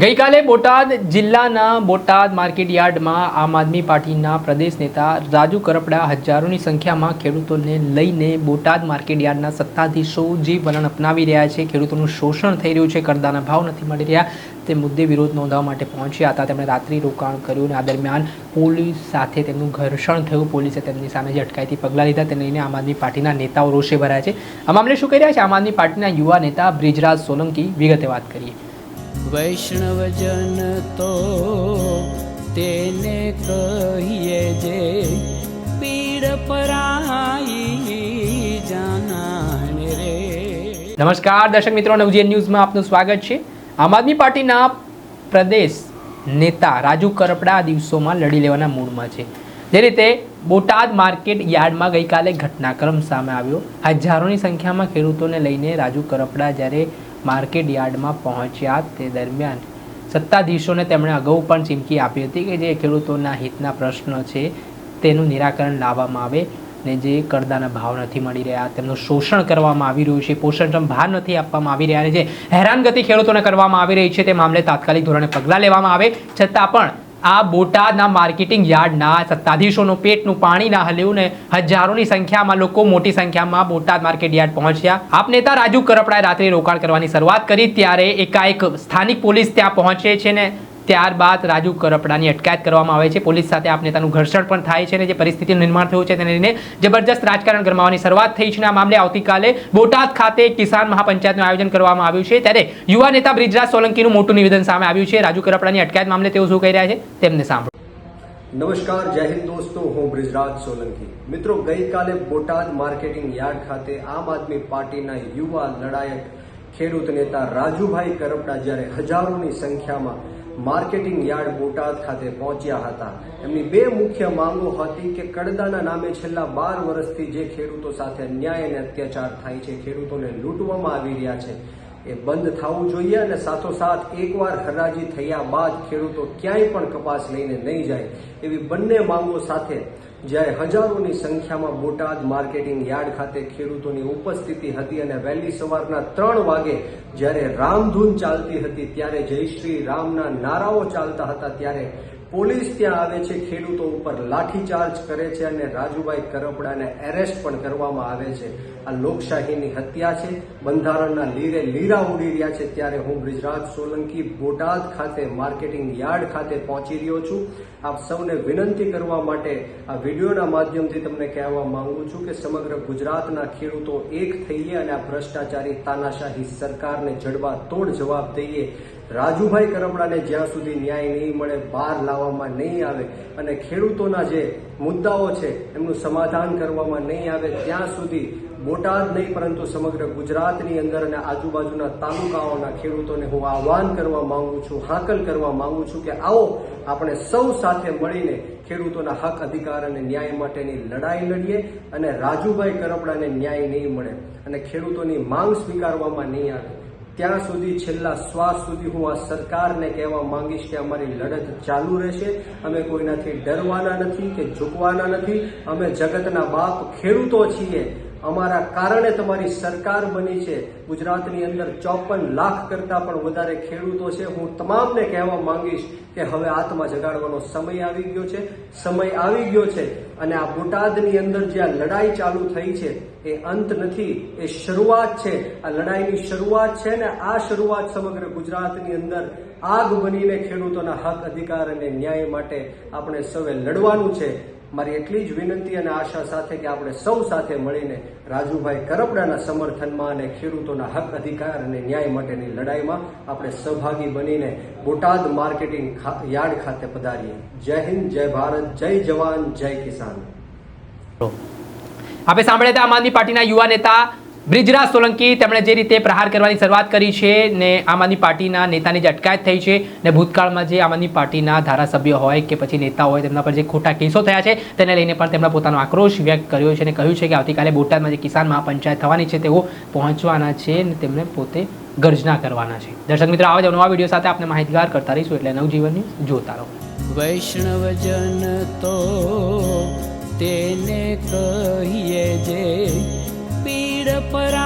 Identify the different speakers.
Speaker 1: ગઈકાલે બોટાદ જિલ્લાના બોટાદ માર્કેટ યાર્ડમાં આમ આદમી પાર્ટીના પ્રદેશ નેતા રાજુ કરપડા હજારોની સંખ્યામાં ખેડૂતોને લઈને બોટાદ માર્કેટ યાર્ડના સત્તાધીશો જે વલણ અપનાવી રહ્યા છે, ખેડૂતોનું શોષણ થઈ રહ્યું છે, કરદાના ભાવ નથી મળી રહ્યા, તે મુદ્દે વિરોધ નોંધાવવા માટે પહોંચ્યા હતા. તેમણે રાત્રિ રોકાણ કર્યું અને આ દરમિયાન પોલીસ સાથે તેમનું ઘર્ષણ થયું. પોલીસે તેમની સામે જે અટકાયતી પગલાં લીધા. તેને લઈને આમ આદમી પાર્ટીના નેતાઓ રોષે ભરાયા છે. આ મામલે શું કહી રહ્યા છે? આમ આદમી પાર્ટીના યુવા નેતા બ્રિજરાજ સોલંકી વિગતે વાત કરીએ.
Speaker 2: વૈષ્ણવજન તો તેને કહીએ જે પીડ પરાઈ જાનાને રે.
Speaker 1: નમસ્કાર, દર્શક મિત્રો નવજીએન ન્યૂઝમાં આપનું સ્વાગત છે. આમ આદમી પાર્ટીના પ્રદેશ નેતા રાજુ કરપડા આ દિવસોમાં લડી લેવાના મૂડમાં છે. જે રીતે બોટાદ માર્કેટ યાર્ડમાં ગઈકાલે ઘટનાક્રમ સામે આવ્યો. હજારોની સંખ્યામાં ખેડૂતોને લઈને રાજુ કરપડા જ્યારે માર્કેટ યાર્ડમાં પહોંચ્યા તે દરમિયાન સત્તાધીશોને તેમણે અગાઉ પણ ચીમકી આપી હતી કે જે ખેડૂતોના હિતના પ્રશ્નો છે તેનું નિરાકરણ લાવવામાં આવે ને જે કરદાના ભાવ નથી મળી રહ્યા, તેમનું શોષણ કરવામાં આવી રહ્યું છે, પોષણક્ષમ ભાર નથી આપવામાં આવી રહ્યા અને જે હેરાનગતિ ખેડૂતોને કરવામાં આવી રહી છે તે મામલે તાત્કાલિક ધોરણે પગલાં લેવામાં આવે છતાં પણ આ બોટાદના માર્કેટિંગ યાર્ડના સત્તાધીશોનું પેટનું પાણી ના હલ્યું ને હજારોની સંખ્યામાં લોકો મોટી સંખ્યામાં બોટાદ માર્કેટ યાર્ડ પહોંચ્યા. આપ નેતા રાજુ કરપડાએ રાત્રે રોકાણ કરવાની શરૂઆત કરી, ત્યારે એકાએક સ્થાનિક પોલીસ ત્યાં પહોંચે છે ને ત્યારબાદ રાજુ કરપડાની અટકાયત કરવામાં આવે છે. પોલીસ સાથે આપ નેતાનું ઘર્ષણ પણ થાય છે અને જે પરિસ્થિતિનું નિર્માણ થયું છે તેને લઈને જબરજસ્ત રાજકારણ ગરમાવાની શરૂઆત થઈ છે અને આ મામલે આવતીકાલે બોટાદ ખાતે કિસાન મહાપંચાયતનું આયોજન કરવામાં આવ્યું છે. ત્યારે યુવા નેતા બ્રિજરાજ સોલંકીનું મોટું નિવેદન સામે આવ્યું છે. રાજુ કરપડાની અટકાયત મામલે તેઓ શું કહી રહ્યા છે તેમને સાંભળો.
Speaker 3: નમસ્કાર, જય હિન્દ દોસ્તો. હું બ્રિજરાજ સોલંકી. મિત્રો, ગઈકાલે બોટાદ માર્કેટિંગ યાર્ડ ખાતે આમ આદમી પાર્ટીના યુવા લડાયક ખેડૂત નેતા રાજુભાઈ કરપડા જ્યારે હજારોની સંખ્યામાં માર્કેટિંગ યાર્ડ બોટાદ ખાતે પહોંચ્યા હતા. એમની બે મુખ્ય માંગો હતી કે કડદાના નામે છેલ્લા બાર વર્ષથી જે ખેડૂતો સાથે અન્યાય અને અત્યાચાર થાય છે, ખેડૂતોને લૂંટવામાં આવી રહ્યા છે, એ બંધ થવું જોઈએ અને સાથોસાથ એકવાર હરાજી થયા બાદ ખેડૂતો ક્યાંય પણ કપાસ લઈને નહીં જાય, એવી બંને માંગો સાથે જ્યારે હજારોની સંખ્યામાં બોટાદ માર્કેટિંગ યાર્ડ ખાતે ખેડૂતોની ઉપસ્થિતિ હતી અને વહેલી સવારના ત્રણ વાગે જ્યારે રામધૂન ચાલતી હતી, ત્યારે જય શ્રી રામના નારાઓ ચાલતા હતા, ત્યારે પોલીસ ત્યાં આવે છે, ખેડૂતો ઉપર લાઠીચાર્જ કરે છે અને રાજુભાઈ કરપડાને એરેસ્ટ પણ કરવામાં આવે છે. આ લોકશાહીની હત્યા છે. બંધારણના લીરે લીરા ઉડી રહ્યા છે. ત્યારે હું બ્રિજરાજ સોલંકી બોટાદ ખાતે માર્કેટિંગ યાર્ડ ખાતે પહોંચી રહ્યો છું. આપ સૌને વિનંતી કરવા માટે આ વિડીયોના માધ્યમથી તમને કહેવા માંગુ છું કે સમગ્ર ગુજરાતના ખેડૂતો એક થઈએ અને આ ભ્રષ્ટાચારી તાનાશાહી સરકારને જડબા તોડ જવાબ દઈએ રાજુભાઈ કરમડાને જ્યાં સુધી ન્યાય નહીં મળે બહાર લાવવામાં નહીં આવે અને ખેડૂતોના જે મુદ્દાઓ છે, એમનું સમાધાન કરવામાં નહીં આવે, ત્યાં સુધી બોટાદ નહીં, પરંતુ સમગ્ર ગુજરાતની અંદર અને આજુબાજુના તાલુકાઓના ખેડૂતોને હું આહવાન કરવા માંગુ છું, હાકલ કરવા માંગુ છું કે આવો આપણે સૌ સાથે મળીને ખેડૂતોના હક, અધિકાર અને ન્યાય માટેની લડાઈ લડીએ અને રાજુભાઈ કરપડાને ન્યાય નહીં મળે અને ખેડૂતોની માંગ સ્વીકારવામાં નહીં આવે. ત્યાં સુધી છેલ્લા શ્વાસ સુધી હું આ સરકારને કહેવા માંગીશ કે અમારી લડત ચાલુ રહેશે. અમે કોઈનાથી ડરવાના નથી કે ઝૂકવાના નથી. અમે જગતના બાપ ખેડૂતો છીએ. અમારા કારણે તમારી સરકાર બની છે. ગુજરાતની અંદર ચોપન લાખ કરતા પણ વધારે ખેડૂતો છે. હું તમામને કહેવા માંગીશ કે હવે આત્મા જગાડવાનો સમય આવી ગયો છે. સમય આવી ગયો છે અને આ બોટાદની અંદર જે આ લડાઈ ચાલુ થઈ છે એ અંત નથી, એ શરૂઆત છે. આ લડાઈની શરૂઆત છે ને આ શરૂઆત સમગ્ર ગુજરાતની અંદર આગ બનીને ખેડૂતોના હક, અધિકાર અને ન્યાય માટે આપણે સૌએ લડવાનું છે. મારી એટલી જ વિનંતી અને આશા સાથે કે આપણે સૌ સાથે મળીને રાજુભાઈ કરપડાના સમર્થનમાં અને ખેડૂતોના હક, અધિકાર અને ન્યાય માટેની લડાઈમાં આપણે સહભાગી બનીને બોટાદ માર્કેટિંગ યાર્ડ ખાતે પધારીએ. જય હિન્દ, જય ભારત, જય જવાન, જય કિસાન.
Speaker 1: આપણે સાંભળ્યા હતા આમ આદમી પાર્ટીના યુવા નેતા બ્રિજરાજ સોલંકી તેમણે જે રીતે પ્રહાર કરવાની શરૂઆત કરી છે ને આમ આદમી પાર્ટીના નેતાની જે અટકાયત થઈ છે ને ભૂતકાળમાં જે આમ આદમી પાર્ટીના ધારાસભ્ય હોય કે પછી નેતા હોય તેમના પર જે ખોટા કેસો થયા છે તેને લઈને પણ તેમણે પોતાનો આક્રોશ વ્યક્ત કર્યો છે અને કહ્યું છે કે આવતીકાલે બોટાદમાં જે કિસાન મહાપંચાયત થવાની છે તેઓ પહોંચવાના છે અને તેમણે પોતે ગર્જના કરવાના છે. દર્શક મિત્રો, આવા જ નવા વીડિયો સાથે આપણે માહિતગાર કરતા રહીશું એટલે નવજીવન ન્યૂઝ જોતા રહો.
Speaker 2: વૈષ્ણવજન તો તેને કહીએ જે પીડ પરાઈ જાના